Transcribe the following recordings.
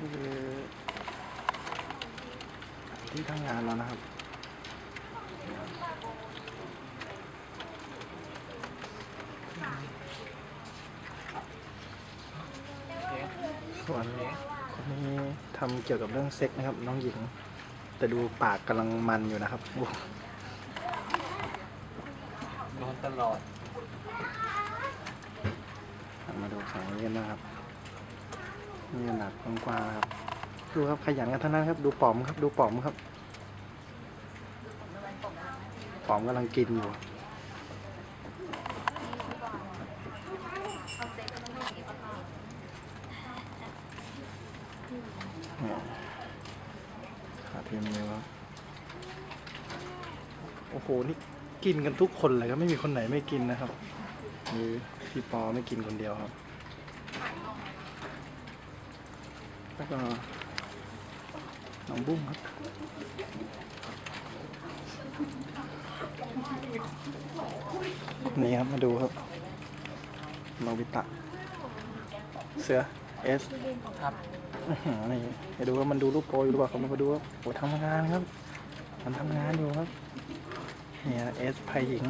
คือที่ทำงานแล้วนะครับ ส่วนคนนี้ทำเกี่ยวกับเรื่องเซ็กนะครับ น้องหญิง แต่ดูปากกำลังมันอยู่นะครับโอ้นอนตลอด มาดูฝั่งนี้กันนะครับ นี่หนักกว้างๆนะครับ ดูครับขยันกันทั้งนั้นครับ ดูป๋อมครับ ดูป๋อมครับป๋อมกำลังกินอยู่เนี่ยขาพิมพ์เลยว่าโอ้โห นี่กินกันทุกคนเลยครับ ไม่มีคนไหนไม่กินนะครับ มีพี่ปอไม่กินคนเดียวครับ แล้วก็น้องบุ้งครับนี่ครับ มาดูครับโนบิตะ เสือเอสครับอื้อหือนี่ไปดูว่ามันดูรูปโปรอยู่หรือเปล่าเขามาดูว่าโอ้ทำงานครับ มันทำงานอยู่ครับ เนี่ยเอสไพหญิง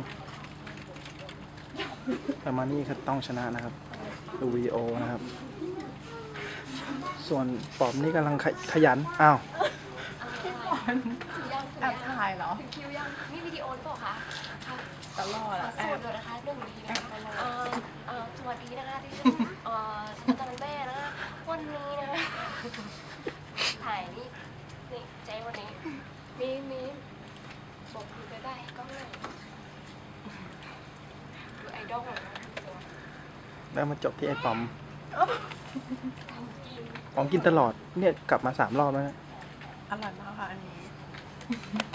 ประมาณนี้ครับต้องชนะนะครับดูวีโอนะครับ ส่วนปอมนี่กำลังขยขยัน อ้าวแอบถ่ายเหรอคิวยังนี่วิดีโอหรือเปล่าคะค่ะตลอดขออะสแอวับสดีนะคะหนึ่งนาทีนะคะเอ่อเอ่อสวัสดีนะคะที่ฉันเอ่ออาจารย์แม่นะคะวันนี้นะถ่ายนี่นี่เจ๊วันนี้มีมีบอกคุณไปได้ก็เลยคือไอดอลของเราแล้วมาจบที่ไอ้ปอม ของกินตลอดเนี่ยกลับมาสามรอบแล้วนะ อร่อยมากค่ะอันนี้